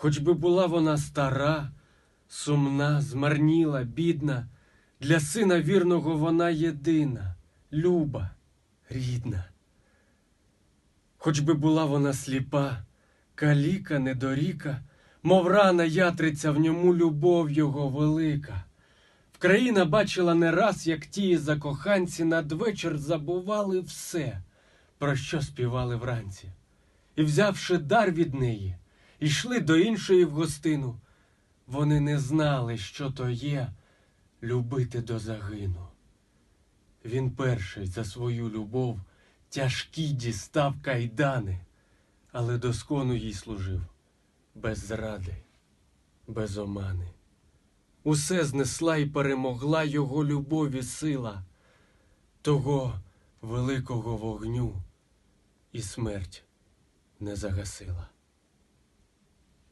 Хоч би була вона стара, сумна, змарніла, бідна, для сина вірного вона єдина, люба, рідна. Хоч би була вона сліпа, каліка, недоріка, мов рана ятриця в ньому любов його велика. Вкраїна бачила не раз, як ті закоханці надвечір забували все, про що співали вранці. І, взявши дар від неї, йшли до іншої в гостину. Вони не знали, що то є любити до загину. Він перший за свою любов тяжкі дістав кайдани, але доскону їй служив без зради, без омани. Усе знесла і перемогла його любові сила, того великого вогню і смерть не загасила.